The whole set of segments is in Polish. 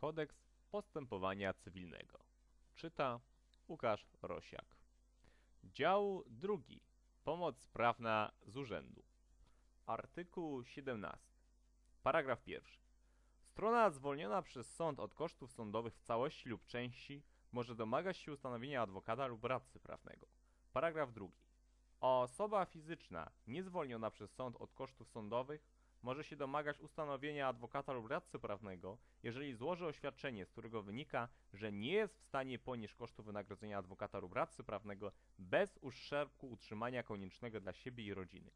Kodeks Postępowania Cywilnego. Czyta Łukasz Rosiak. Dział drugi. Pomoc prawna z urzędu. Artykuł 17. Paragraf pierwszy. Strona zwolniona przez sąd od kosztów sądowych w całości lub części może domagać się ustanowienia adwokata lub radcy prawnego. Paragraf drugi. Osoba fizyczna niezwolniona przez sąd od kosztów sądowych może się domagać ustanowienia adwokata lub radcy prawnego, jeżeli złoży oświadczenie, z którego wynika, że nie jest w stanie ponieść kosztów wynagrodzenia adwokata lub radcy prawnego bez uszczerbku utrzymania koniecznego dla siebie i rodziny.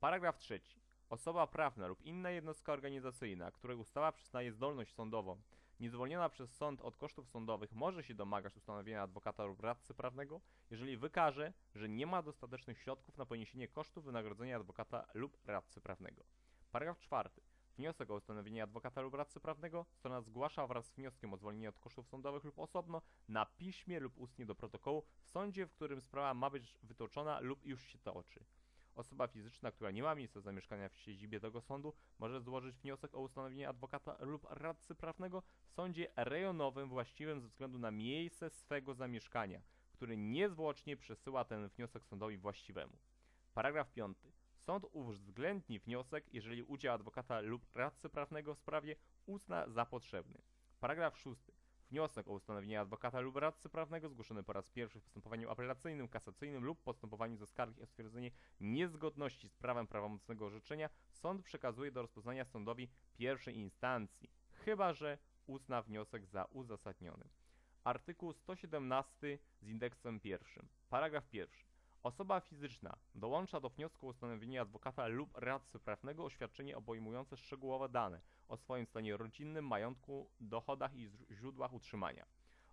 Paragraf trzeci. Osoba prawna lub inna jednostka organizacyjna, której ustawa przyznaje zdolność sądową, niezwolniona przez sąd od kosztów sądowych, może się domagać ustanowienia adwokata lub radcy prawnego, jeżeli wykaże, że nie ma dostatecznych środków na poniesienie kosztów wynagrodzenia adwokata lub radcy prawnego. Paragraf czwarty. Wniosek o ustanowienie adwokata lub radcy prawnego strona zgłasza wraz z wnioskiem o zwolnienie od kosztów sądowych lub osobno na piśmie lub ustnie do protokołu w sądzie, w którym sprawa ma być wytoczona lub już się toczy. Osoba fizyczna, która nie ma miejsca zamieszkania w siedzibie tego sądu, może złożyć wniosek o ustanowienie adwokata lub radcy prawnego w sądzie rejonowym właściwym ze względu na miejsce swego zamieszkania, który niezwłocznie przesyła ten wniosek sądowi właściwemu. Paragraf 5. Sąd uwzględni wniosek, jeżeli udział adwokata lub radcy prawnego w sprawie uzna za potrzebny. Paragraf 6. Wniosek o ustanowienie adwokata lub radcy prawnego zgłoszony po raz pierwszy w postępowaniu apelacyjnym, kasacyjnym lub postępowaniu ze skargi o stwierdzenie niezgodności z prawem prawomocnego orzeczenia sąd przekazuje do rozpoznania sądowi pierwszej instancji, chyba że uzna wniosek za uzasadniony. Artykuł 117 z indeksem pierwszym. Paragraf 1. Osoba fizyczna dołącza do wniosku o ustanowienie adwokata lub radcy prawnego oświadczenie obejmujące szczegółowe dane o swoim stanie rodzinnym, majątku, dochodach i źródłach utrzymania.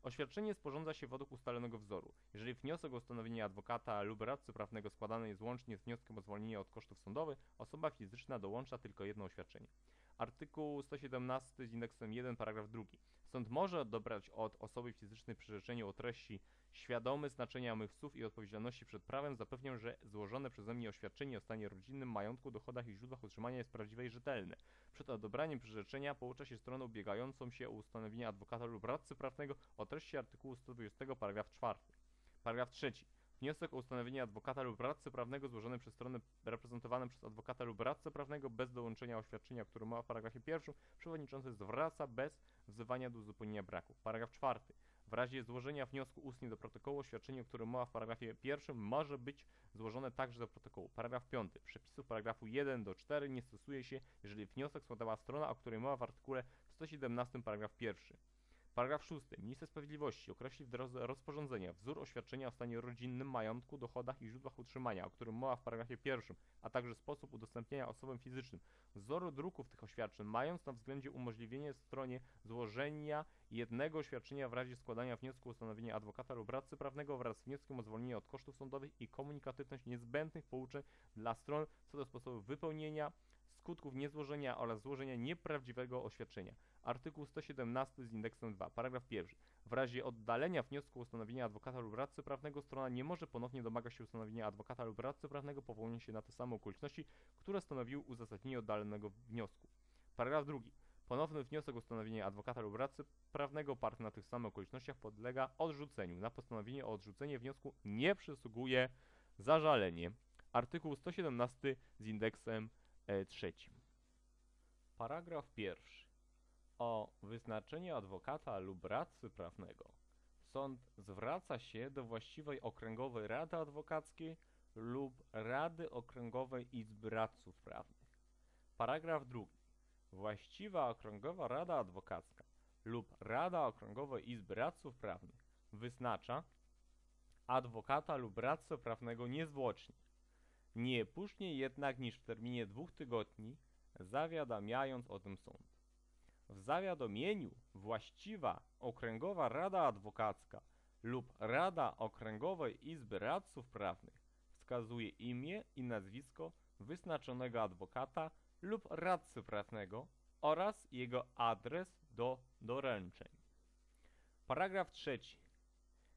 Oświadczenie sporządza się według ustalonego wzoru. Jeżeli wniosek o ustanowienie adwokata lub radcy prawnego składany jest łącznie z wnioskiem o zwolnienie od kosztów sądowych, osoba fizyczna dołącza tylko jedno oświadczenie. Artykuł 117 z indeksem 1 paragraf 2. Sąd może odebrać od osoby fizycznej przyrzeczenie o treści świadomy znaczenia mych słów i odpowiedzialności przed prawem zapewniam, że złożone przeze mnie oświadczenie o stanie rodzinnym, majątku, dochodach i źródłach utrzymania jest prawdziwe i rzetelne. Przed odebraniem przyrzeczenia poucza się stronę ubiegającą się o ustanowienie adwokata lub radcy prawnego o treści artykułu 120 paragraf 4. Paragraf 3. Wniosek o ustanowienie adwokata lub radcy prawnego złożony przez stronę reprezentowaną przez adwokata lub radcę prawnego bez dołączenia oświadczenia, które mowa w paragrafie pierwszym, przewodniczący zwraca bez wzywania do uzupełnienia braków. Paragraf 4. W razie złożenia wniosku ustnie do protokołu, oświadczenie, o którym mowa w paragrafie pierwszym, może być złożone także do protokołu. Paragraf 5. Przepisów paragrafu 1 do 4 nie stosuje się, jeżeli wniosek składała strona, o której mowa w artykule 117 paragraf 1. Paragraf 6. Minister Sprawiedliwości określi w drodze rozporządzenia wzór oświadczenia o stanie rodzinnym, majątku, dochodach i źródłach utrzymania, o którym mowa w paragrafie 1, a także sposób udostępniania osobom fizycznym wzoru druków tych oświadczeń, mając na względzie umożliwienie stronie złożenia jednego oświadczenia w razie składania wniosku o ustanowienie adwokata lub radcy prawnego wraz z wnioskiem o zwolnienie od kosztów sądowych i komunikatywność niezbędnych pouczeń dla stron co do sposobu wypełnienia skutków niezłożenia oraz złożenia nieprawdziwego oświadczenia. Artykuł 117 z indeksem 2, paragraf 1. W razie oddalenia wniosku o ustanowienie adwokata lub radcy prawnego strona nie może ponownie domagać się ustanowienia adwokata lub radcy prawnego powołując się na te same okoliczności, które stanowiły uzasadnienie oddalonego wniosku. Paragraf 2. Ponowny wniosek o ustanowienie adwokata lub radcy prawnego oparty na tych samych okolicznościach podlega odrzuceniu. Na postanowienie o odrzucenie wniosku nie przysługuje zażalenie. Artykuł 117 z indeksem trzecim. Paragraf pierwszy. O wyznaczenie adwokata lub radcy prawnego sąd zwraca się do właściwej okręgowej rady adwokackiej lub Rady Okręgowej Izby Radców Prawnych. Paragraf drugi. Właściwa Okręgowa Rada Adwokacka lub Rada Okręgowej Izby Radców Prawnych wyznacza adwokata lub radcę prawnego niezwłocznie, nie później jednak niż w terminie dwóch tygodni, zawiadamiając o tym sąd. W zawiadomieniu właściwa Okręgowa Rada Adwokacka lub Rada Okręgowej Izby Radców Prawnych wskazuje imię i nazwisko wyznaczonego adwokata lub radcy prawnego oraz jego adres do doręczeń. Paragraf trzeci.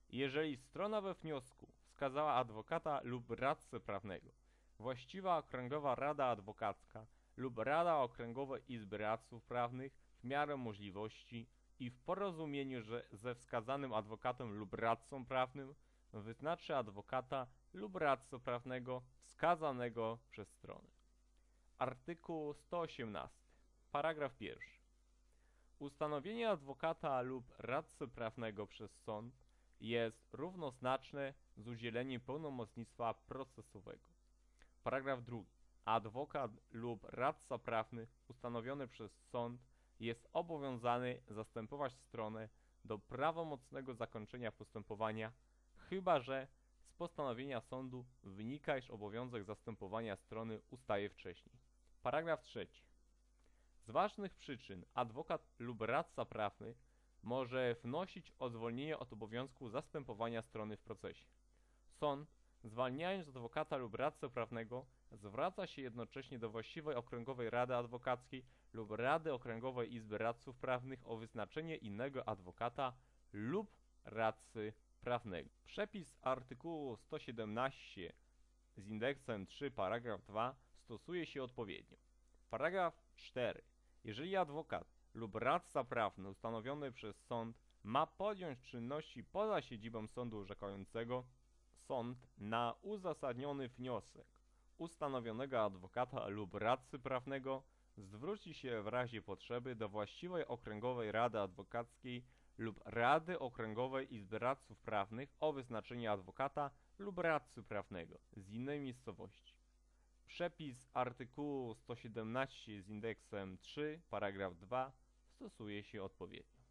Jeżeli strona we wniosku wskazała adwokata lub radcę prawnego, właściwa okręgowa rada adwokacka lub Rada Okręgowej Izby Radców Prawnych w miarę możliwości i w porozumieniu ze wskazanym adwokatem lub radcą prawnym wyznaczy adwokata lub radcę prawnego wskazanego przez stronę. Artykuł 118. Paragraf pierwszy. Ustanowienie adwokata lub radcy prawnego przez sąd jest równoznaczne z udzieleniem pełnomocnictwa procesowego. Paragraf drugi. Adwokat lub radca prawny ustanowiony przez sąd jest obowiązany zastępować stronę do prawomocnego zakończenia postępowania, chyba że z postanowienia sądu wynika, iż obowiązek zastępowania strony ustaje wcześniej. Paragraf trzeci. Z ważnych przyczyn adwokat lub radca prawny może wnosić o zwolnienie od obowiązku zastępowania strony w procesie. Sąd, zwalniając adwokata lub radcę prawnego, zwraca się jednocześnie do właściwej okręgowej rady adwokackiej lub Rady Okręgowej Izby Radców Prawnych o wyznaczenie innego adwokata lub radcy prawnego. Przepis artykułu 117 z indeksem 3 paragraf 2 stosuje się odpowiednio. Paragraf 4. Jeżeli adwokat lub radca prawny ustanowiony przez sąd ma podjąć czynności poza siedzibą sądu orzekającego, sąd na uzasadniony wniosek ustanowionego adwokata lub radcy prawnego zwróci się w razie potrzeby do właściwej okręgowej rady adwokackiej lub Rady Okręgowej Izby Radców Prawnych o wyznaczenie adwokata lub radcy prawnego z innej miejscowości. Przepis artykułu 117 z indeksem 3, paragraf 2 stosuje się odpowiednio.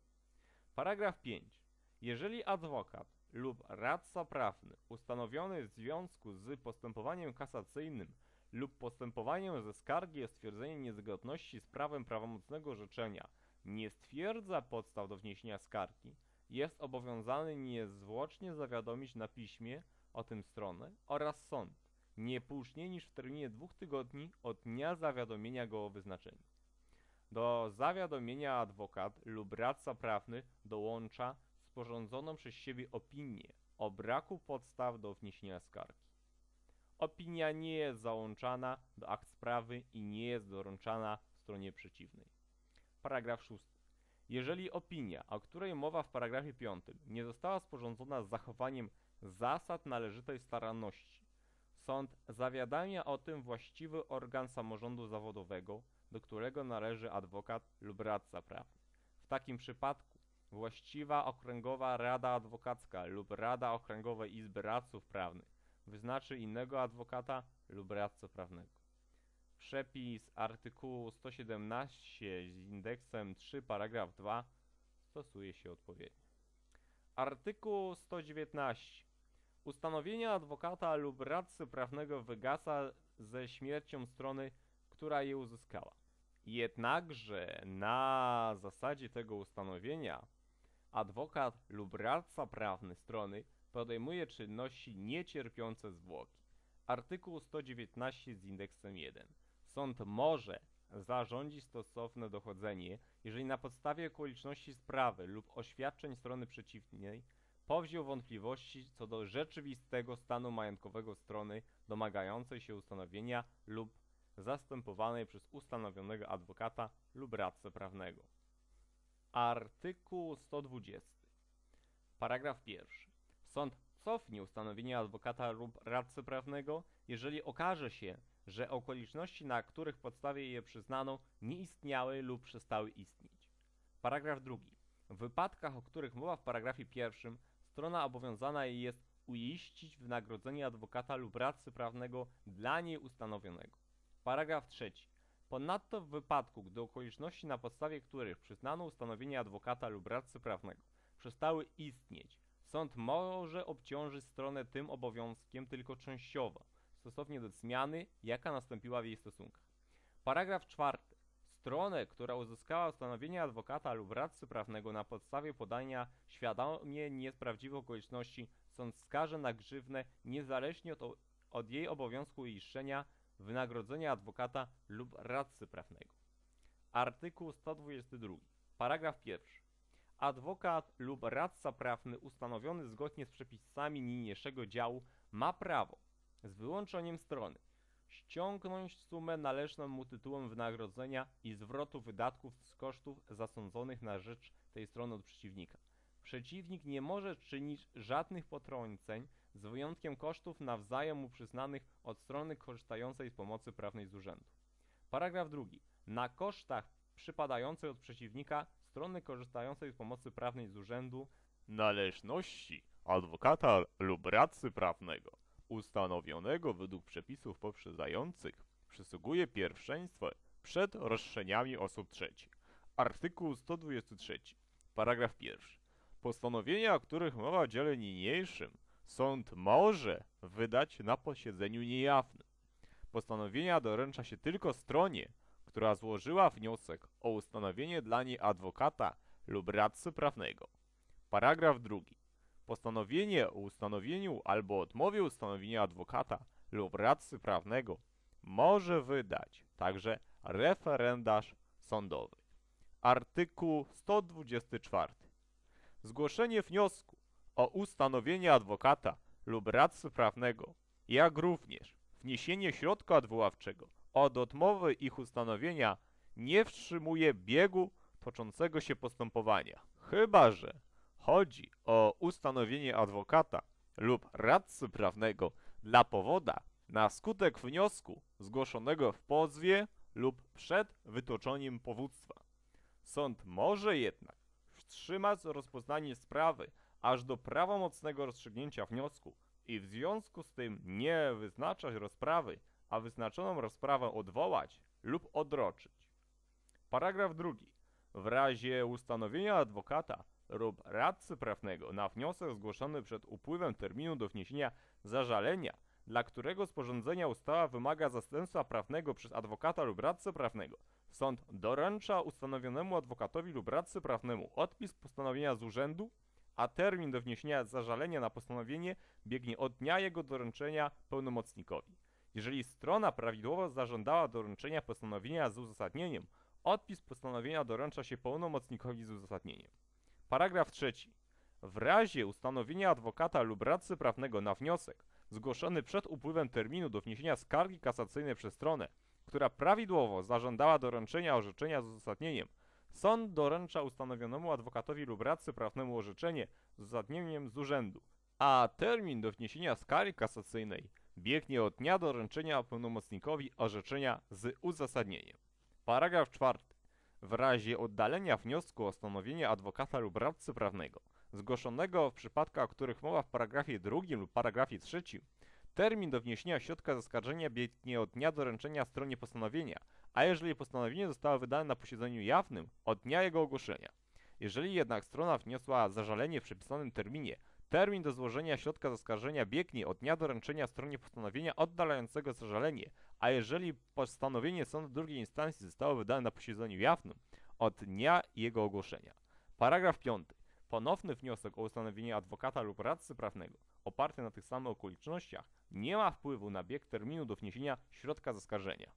Paragraf 5. Jeżeli adwokat lub radca prawny ustanowiony w związku z postępowaniem kasacyjnym lub postępowaniem ze skargi o stwierdzenie niezgodności z prawem prawomocnego orzeczenia nie stwierdza podstaw do wniesienia skargi, jest obowiązany niezwłocznie zawiadomić na piśmie o tym stronę oraz sąd, nie później niż w terminie dwóch tygodni od dnia zawiadomienia go o wyznaczeniu. Do zawiadomienia adwokat lub radca prawny dołącza sporządzoną przez siebie opinię o braku podstaw do wniesienia skargi. Opinia nie jest załączana do akt sprawy i nie jest doręczana stronie przeciwnej. Paragraf 6. Jeżeli opinia, o której mowa w paragrafie 5, nie została sporządzona z zachowaniem zasad należytej staranności, sąd zawiadamia o tym właściwy organ samorządu zawodowego, do którego należy adwokat lub radca prawny. W takim przypadku właściwa okręgowa rada adwokacka lub Rada Okręgowej Izby Radców Prawnych wyznaczy innego adwokata lub radcę prawnego. Przepis artykułu 117 z indeksem 3 paragraf 2 stosuje się odpowiednio. Artykuł 119. Ustanowienie adwokata lub radcy prawnego wygasa ze śmiercią strony, która je uzyskała. Jednakże na zasadzie tego ustanowienia adwokat lub radca prawny strony podejmuje czynności niecierpiące zwłoki. Artykuł 119 z indeksem 1. Sąd może zarządzić stosowne dochodzenie, jeżeli na podstawie okoliczności sprawy lub oświadczeń strony przeciwnej powziął wątpliwości co do rzeczywistego stanu majątkowego strony domagającej się ustanowienia lub zastępowanej przez ustanowionego adwokata lub radcę prawnego. Artykuł 120. Paragraf pierwszy. Sąd cofnie ustanowienie adwokata lub radcy prawnego, jeżeli okaże się, że okoliczności, na których podstawie je przyznano, nie istniały lub przestały istnieć. Paragraf drugi. W wypadkach, o których mowa w paragrafie pierwszym, strona obowiązana jest uiścić wynagrodzenie adwokata lub radcy prawnego dla niej ustanowionego. Paragraf trzeci. Ponadto w wypadku, gdy okoliczności, na podstawie których przyznano ustanowienie adwokata lub radcy prawnego, przestały istnieć, sąd może obciążyć stronę tym obowiązkiem tylko częściowo, stosownie do zmiany, jaka nastąpiła w jej stosunkach. Paragraf czwarty. Stronę, która uzyskała ustanowienie adwokata lub radcy prawnego na podstawie podania świadomie niesprawdziwych okoliczności, sąd skaże na grzywnę niezależnie od, od jej obowiązku iszczenia wynagrodzenia adwokata lub radcy prawnego. Artykuł 122. Paragraf 1. Adwokat lub radca prawny ustanowiony zgodnie z przepisami niniejszego działu ma prawo, z wyłączeniem strony, ściągnąć sumę należną mu tytułem wynagrodzenia i zwrotu wydatków z kosztów zasądzonych na rzecz tej strony od przeciwnika. Przeciwnik nie może czynić żadnych potrąceń z wyjątkiem kosztów nawzajem mu przyznanych od strony korzystającej z pomocy prawnej z urzędu. Paragraf drugi. Na kosztach przypadającej od przeciwnika strony korzystającej z pomocy prawnej z urzędu należności adwokata lub radcy prawnego ustanowionego według przepisów poprzedzających przysługuje pierwszeństwo przed roszczeniami osób trzecich. Artykuł 123. Paragraf pierwszy. Postanowienia, o których mowa w dziale niniejszym, sąd może wydać na posiedzeniu niejawnym. Postanowienia doręcza się tylko stronie, która złożyła wniosek o ustanowienie dla niej adwokata lub radcy prawnego. Paragraf drugi. Postanowienie o ustanowieniu albo odmowie ustanowienia adwokata lub radcy prawnego może wydać także referendarz sądowy. Artykuł 124. Zgłoszenie wniosku o ustanowienie adwokata lub radcy prawnego, jak również wniesienie środka odwoławczego od odmowy ich ustanowienia nie wstrzymuje biegu toczącego się postępowania, chyba że chodzi o ustanowienie adwokata lub radcy prawnego dla powoda na skutek wniosku zgłoszonego w pozwie lub przed wytoczeniem powództwa. Sąd może jednak wstrzymać rozpoznanie sprawy aż do prawomocnego rozstrzygnięcia wniosku i w związku z tym nie wyznaczać rozprawy, a wyznaczoną rozprawę odwołać lub odroczyć. Paragraf drugi. W razie ustanowienia adwokata lub radcy prawnego na wniosek zgłoszony przed upływem terminu do wniesienia zażalenia, dla którego sporządzenia ustawa wymaga zastępstwa prawnego przez adwokata lub radcę prawnego, sąd doręcza ustanowionemu adwokatowi lub radcy prawnemu odpis postanowienia z urzędu, a termin do wniesienia zażalenia na postanowienie biegnie od dnia jego doręczenia pełnomocnikowi. Jeżeli strona prawidłowo zażądała doręczenia postanowienia z uzasadnieniem, odpis postanowienia doręcza się pełnomocnikowi z uzasadnieniem. Paragraf trzeci. W razie ustanowienia adwokata lub radcy prawnego na wniosek zgłoszony przed upływem terminu do wniesienia skargi kasacyjnej przez stronę, która prawidłowo zażądała doręczenia orzeczenia z uzasadnieniem, sąd doręcza ustanowionemu adwokatowi lub radcy prawnemu orzeczenie z uzasadnieniem z urzędu, a termin do wniesienia skargi kasacyjnej biegnie od dnia doręczenia pełnomocnikowi orzeczenia z uzasadnieniem. Paragraf czwarty. W razie oddalenia wniosku o ustanowienie adwokata lub radcy prawnego, zgłoszonego w przypadkach, o których mowa w paragrafie drugim lub paragrafie trzecim, termin do wniesienia środka zaskarżenia biegnie od dnia doręczenia stronie postanowienia, a jeżeli postanowienie zostało wydane na posiedzeniu jawnym, od dnia jego ogłoszenia. Jeżeli jednak strona wniosła zażalenie w przypisanym terminie, termin do złożenia środka zaskarżenia biegnie od dnia doręczenia stronie postanowienia oddalającego zażalenie, a jeżeli postanowienie sądu drugiej instancji zostało wydane na posiedzeniu jawnym, od dnia jego ogłoszenia. Paragraf 5. Ponowny wniosek o ustanowienie adwokata lub radcy prawnego, oparty na tych samych okolicznościach, nie ma wpływu na bieg terminu do wniesienia środka zaskarżenia.